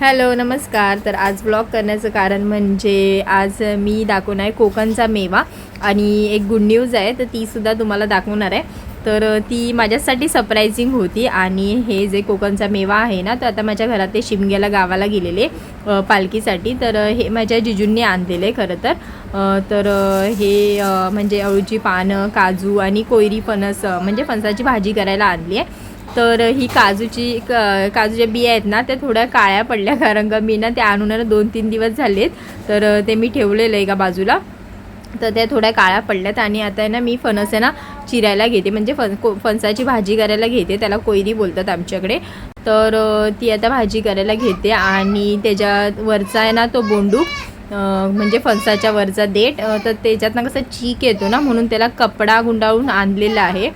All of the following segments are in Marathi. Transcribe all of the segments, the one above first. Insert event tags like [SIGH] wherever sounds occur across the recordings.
हॅलो नमस्कार. तर आज ब्लॉग करण्याचं कारण म्हणजे आज मी दाखवणार आहे कोकणचा मेवा आणि एक गुड न्यूज आहे तर तीसुद्धा तुम्हाला दाखवणार आहे. तर ती माझ्यासाठी सरप्रायझिंग होती आणि हे जे कोकणचा मेवा आहे ना तर आता माझ्या घरात ते शिमग्याला गावाला गेलेले पालखीसाठी. तर हे माझ्या जिजूंनी आणलेले खरं तर. तर हे म्हणजे अळूची पानं काजू आणि कोयरी फणस म्हणजे फणसाची भाजी करायला आणली आहे. तर ही काजूची क काजूच्या बिया आहेत ना त्या थोड्या काळ्या पडल्या [LAUGHS] कारण का मी ना त्या आणून दोन तीन दिवस झालेत. तर ते मी ठेवलेलं आहे एका बाजूला. तर त्या थोड्या काळ्या पडल्यात आणि आता आहे ना मी फणस आहे ना चिरायला घेते. म्हणजे फण को फणसाची भाजी करायला घेते. त्याला कोयरी बोलतात आमच्याकडे. तर ती आता भाजी करायला घेते आणि त्याच्या वरचा आहे ना तो बोंडू म्हणजे फणसाच्या वरचा देठ तर त्याच्यातनं कसं चीक येतो ना म्हणून त्याला कपडा गुंडाळून आणलेला आहे.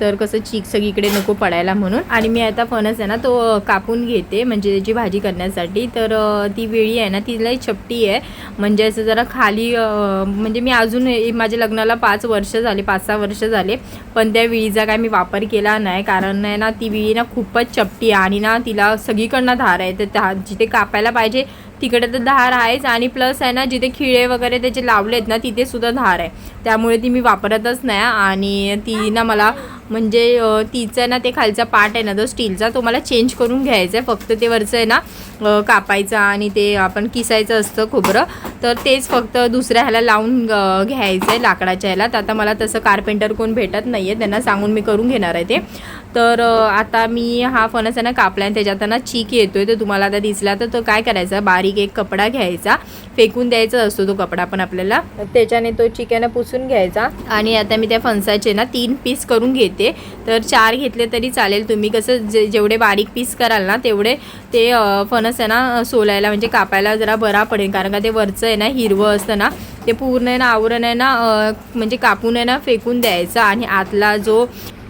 तर कसं चीक सगळीकडे नको पडायला म्हणून. आणि मी आता फणस आहे ना तो कापून घेते म्हणजे त्याची भाजी करण्यासाठी. तर ती वेळी आहे ना तिला चपटी आहे. म्हणजे असं जरा खाली म्हणजे मी अजून माझ्या लग्नाला पाच वर्ष झाले पाच सहा वर्ष झाले. पण त्या विळीचा काय मी वापर केला नाही. कारण आहे ना ती विळी ना खूपच चपटी आहे. आणि ना तिला सगळीकडनं धार आहे. तर जिथे कापायला पाहिजे तिकडे तर धार आहेच आणि प्लस आहे ना जिथे खिळे वगैरे त्याचे लावलेत ना तिथे सुद्धा धार आहे. त्यामुळे ती मी वापरतच नाही आणि ती ना मला म्हणजे तिचा ना ते खालचा पार्ट आहे ना तो स्टीलचा तो मला चेंज करून घ्यायचा आहे. फक्त ते वरचं आहे ना कापायचा आणि ते आपण किसायचं असतं खोबरं. तर तेच फक्त दुसऱ्या ह्याला लावून घ्यायचं आहे लाकडाच्या ह्याला. तर आता मला तसं कार्पेंटर कोण भेटत नाही आहे त्यांना सांगून मी करून घेणार आहे ते. तर आता मी हा फणस आहे ना कापला आणि त्याच्यात ना चीक आहे तर तुम्हाला आता दिसला तर तो काय करायचा? बारीक एक कपडा घ्यायचा. फेकून द्यायचा असतो तो कपडा पण आपल्याला. त्याच्याने तो चिकन पुसून घ्यायचा. आणि आता मी त्या फणसाचे ना तीन पीस करून घेते. तर चार घेतले तरी चालेल तुम्ही. कसं जे जेवढे बारीक पीस कराल ना तेवढे ते फणस आहे ना सोलायला म्हणजे कापायला जरा बरा पडेल. कारण का ते वरचं आहे ना हिरवं असतं ना ते पूर्ण आहे ना आवरण आहे ना म्हणजे कापून आहे ना फेकून द्यायचं. आणि आतला जो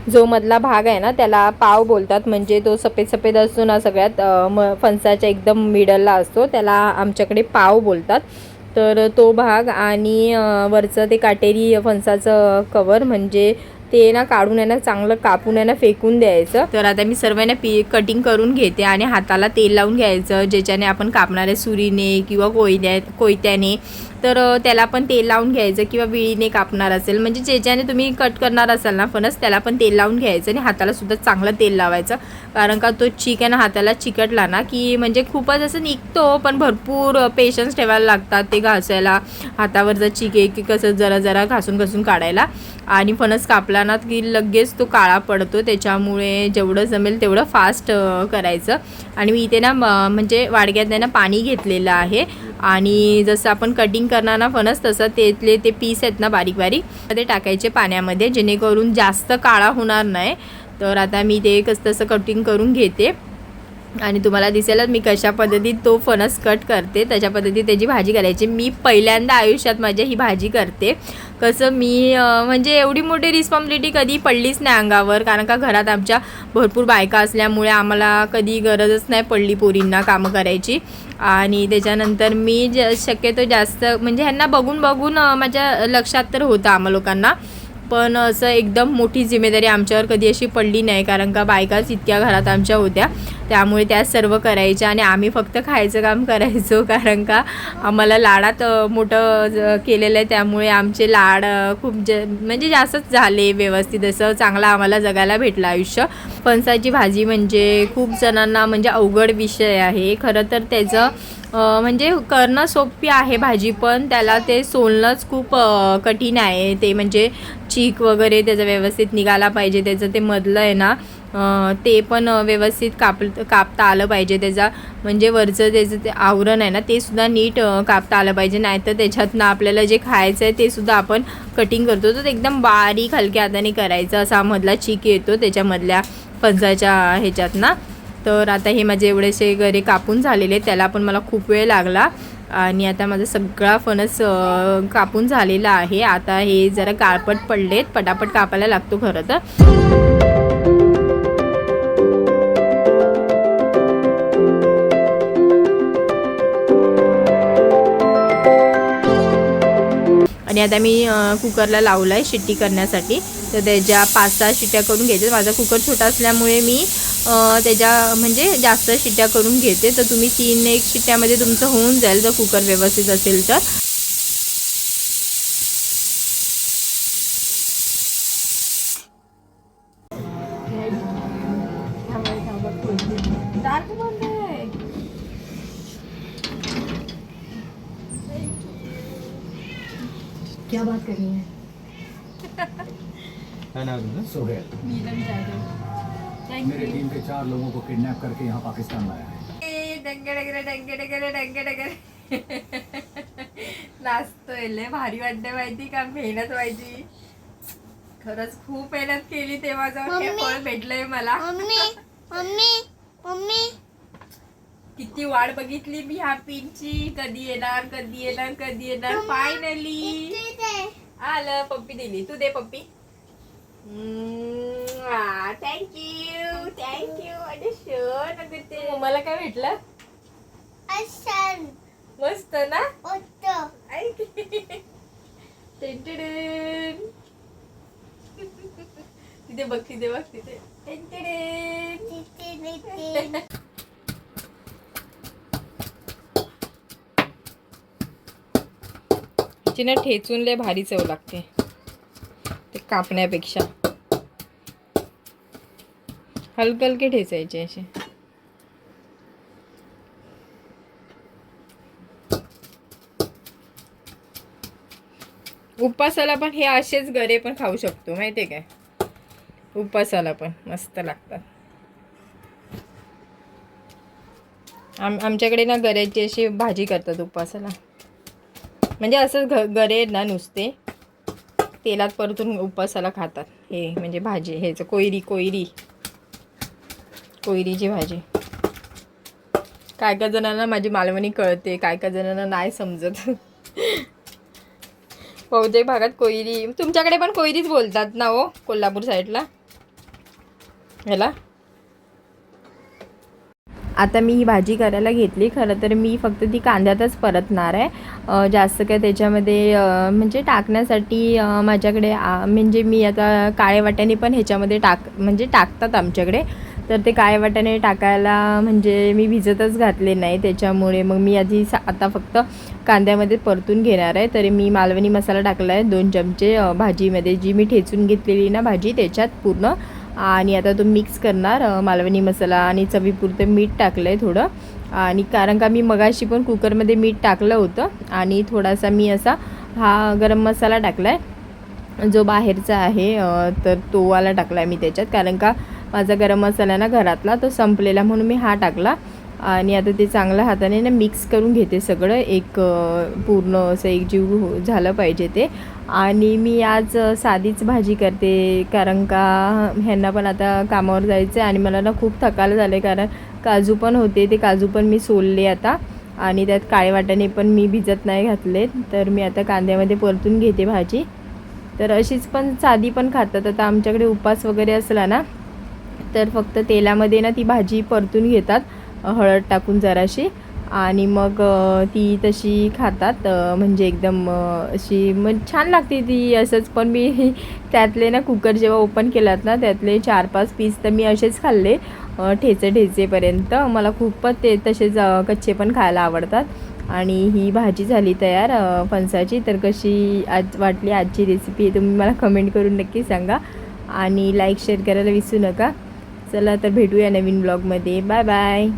जो मधला भाग आहे ना त्याला पाव बोलतात. म्हणजे तो सफेद सफेद असतो ना सगळ्यात म फणसाच्या एकदम मिडलला असतो. त्याला आमच्याकडे पाव बोलतात. तर तो भाग आणि वरचं ते काटेरी फणसाचं कवर म्हणजे ते ना काढून आहे ना चांगलं कापून आहे ना फेकून द्यायचं. तर आता मी सर्व ना पी कटिंग करून घेते आणि हाताला तेल लावून घ्यायचं ज्याच्याने आपण कापणारे सुरीने किंवा कोयत्या कोयत्याने तर त्याला पण तेल लावून घ्यायचं किंवा विळीने कापणार असेल. म्हणजे जे ज्याने तुम्ही कट करणार असाल ना फणस त्याला पण तेल लावून घ्यायचं आणि हाताला सुद्धा चांगलं तेल लावायचं. कारण का तो चिक आहे ना हाताला चिकटला ना की म्हणजे खूपच असं निघतो पण भरपूर पेशन्स ठेवायला लागतात ते घासायला. हातावरचा चिक आहे की कसं जरा जरा घासून घासून काढायला. आणि फणस कापला ना की लगेच तो काळा पडतो त्याच्यामुळे जेवढं जमेल तेवढं फास्ट करायचं. आणि मी इथे ना म- म्हणजे वाडग्यात ना पाणी घेतलेलं आहे. आणि जसं आपण कटिंग करणार ना फणस तसं तेथले ते पीस आहेत ना बारीक बारीक ते टाकायचे पाण्यामध्ये जेणेकरून जास्त काळा होणार नाही. तर आता मी ते कसं तसं कटिंग करून घेते. आणि तुम्हाला दिसेलच मी कशा पद्धतीत तो फणस कट करते. त्याच्या पद्धतीत त्याची भाजी करायची. मी पहिल्यांदा आयुष्यात माझ्या ही भाजी करते. कसं मी म्हणजे एवढी मोठी रिस्पॉन्सिबिलिटी कधी पडलीच नाही अंगावर. कारण का घरात आमच्या भरपूर बायका असल्यामुळे आम्हाला कधी गरजच नाही पडली पोरींना कामं करायची. आणि त्याच्यानंतर मी ज शक्यतो जास्त म्हणजे ह्यांना बघून बघून माझ्या लक्षात तर होतं आम्हा लोकांना. पण असं एकदम मोठी जिम्मेदारी आमच्यावर कधी अशी पडली नाही कारण का बायकाच इतक्या घरात आमच्या होत्या. त्यामुळे त्या सर्व करायच्या आणि आम्ही फक्त खायचं काम करायचो कारण का आम्हाला लाडात मोठं ज- केलेलं आहे. त्यामुळे आमचे लाड खूप ज म्हणजे जास्तच झाले व्यवस्थित. असं चांगलं आम्हाला जगायला भेटलं आयुष्य. फणसाची भाजी म्हणजे खूप जणांना म्हणजे अवघड विषय आहे. खरं तर त्याचं म्हणजे करणं सोपी आहे भाजी पण त्याला ते सोलणंच खूप कठीण आहे. ते म्हणजे चीक वगैरे त्याचं व्यवस्थित निघाला पाहिजे त्याचं ते मधलं आहे ना ते पण व्यवस्थित काप कापता आलं पाहिजे. त्याचा म्हणजे वरचं त्याचं ते आवरण आहे ना ते सुद्धा नीट कापता आलं पाहिजे. नाहीतर त्याच्यातनं आपल्याला जे खायचं आहे ते सुद्धा आपण कटिंग करतो. तर एकदम बारीक हलक्या हाताने करायचं. असा मधला चीक येतो त्याच्यामधल्या फणसाच्या ह्याच्यात ना तर आता हे माझे एवढेसे गरे कापून झालेले त्याला पण मला खूप वेळ लागला. आणि आता माझा सगळा फणस कापून झालेला आहे. आता हे जरा काळपट पडलेत. पटापट कापायला लागतो खरं तर. आणि आता मी कुकरला लावला आहे शिट्टी करण्यासाठी. तर त्याच्या पाच सहा शिट्ट्या करून घ्यायच्या. माझा कुकर छोटा असल्यामुळे मी त्याच्या म्हणजे जास्त शिट्ट्या करून घेते. तर तुम्ही तीन एक शिट्ट्यामध्ये तुमचं होऊन जाईल जर कुकर व्यवस्थित असेल तर. क्या बात करनी है? काय नाव तुझं सोहेल। मेरे टीम के चार लोगों को किडनैप करके यहाँ पाकिस्तान लाया है। नाचतोय लय भारी वाटते माहिती का मेहनत व्हायची खरंच खूप मेहनत केली तेव्हा जाऊन हे फळ भेटलंय मला? Mummy mummy mummy. किती वाट बघितली मी ह्या पिनची. कधी येणार कधी येणार कधी येणार फायनली. आलं पप्पी दिली. तू दे पप्पी. थँक्यू थँक्यू ते मला काय भेटलं? असन मस्त ना? ओतो ऐक. टेंटेडेन. तिथे बघ तिथे बघ तिथे. टेंटेडेन. तिथे तिथे हिची ना ठेचून लय भारी चव लागते. ते कापण्यापेक्षा. हलके हलके ठेचायचे असे. उपासाला पण हे असेच गरे पण खाऊ शकतो माहितीये काय? उपासाला पण मस्त लागतात. आम आमच्याकडे ना गऱ्याची अशी भाजी करतात उपासाला म्हणजे असंच घ गरे ना नुसते तेलात परतून उपासाला खातात. हे म्हणजे भाजी ह्याचं कोयरी कोयरी. कोयरीची भाजी. काय काय जणांना माझी मालवणी कळते काय काय जणांना नाही समजत. बहुतेक भागात कोयरी तुमच्याकडे पण कोयरीच बोलतात ना हो कोल्हापूर साईडला? ह्याला आता मी ही भाजी करायला घेतली खरं तर मी फक्त ती कांद्यातच परतणार आहे. जास्त काय त्याच्यामध्ये म्हणजे टाकण्यासाठी माझ्याकडे म्हणजे मी आता काळे वाट्याने पण ह्याच्यामध्ये टाक म्हणजे टाकतात आमच्याकडे. तर ते काय वाट्याने टाकायला म्हणजे मी भिजतच घातले नाही त्याच्यामुळे मग मी आधी सा आता फक्त कांद्यामध्ये परतून घेणार आहे. तरी मी मालवणी मसाला टाकला आहे दोन चमचे भाजीमध्ये जी मी ठेचून घेतलेली ना भाजी त्याच्यात पूर्ण. आणि आता तो मिक्स करणार मालवणी मसाला आणि चवीपुरतं मीठ टाकलं आहे थोडं. आणि कारण का मी मगाशी पण कुकरमध्ये मीठ टाकलं होतं आणि थोडासा मी असा हा गरम मसाला टाकला आहे जो बाहेरचा आहे तर तोवाला टाकला आहे मी त्याच्यात. कारण का माझा गरम मसाला ना घरातला तो संपलेला म्हणून मी हा टाकला. आणि आता ते चांगल्या हाताने ना मिक्स करून घेते सगळं. एक पूर्ण असं एकजीव हो- झालं पाहिजे ते. आणि मी आज साधीच भाजी करते. कारण का ह्यांना पण आता कामावर जायचं आहे आणि मला ना खूप थकायला झालं आहे कारण काजू पण होते. ते काजू पण मी सोलले आता. आणि त्यात काळे वाटाणे पण मी भिजत नाही घातले तर मी आता कांद्यामध्ये परतून घेते भाजी. तर अशीच पण साधी पण खातात. आता आमच्याकडे उपास वगैरे असला ना तर फक्त तेलामध्ये ना ती भाजी परतून घेतात हळद टाकून जराशी. आणि मग ती तशी खातात म्हणजे एकदम अशी मग छान लागते ती असंच. पण मी [LAUGHS] त्यातले ना कुकर जेव्हा ओपन केलात ना त्यातले चार पाच पीस तर मी असेच खाल्ले ठेचे ठेचेपर्यंत मला खूपच ते तसेच कच्चे पण खायला आवडतात. आणि ही भाजी झाली तयार फणसाची. तर कशी आज वाटली आजची रेसिपी तुम्ही मला कमेंट करून नक्की सांगा. आणि लाईक शेअर करायला विसरू नका. चला तर भेटूया नवीन ब्लॉगमध्ये बाय बाय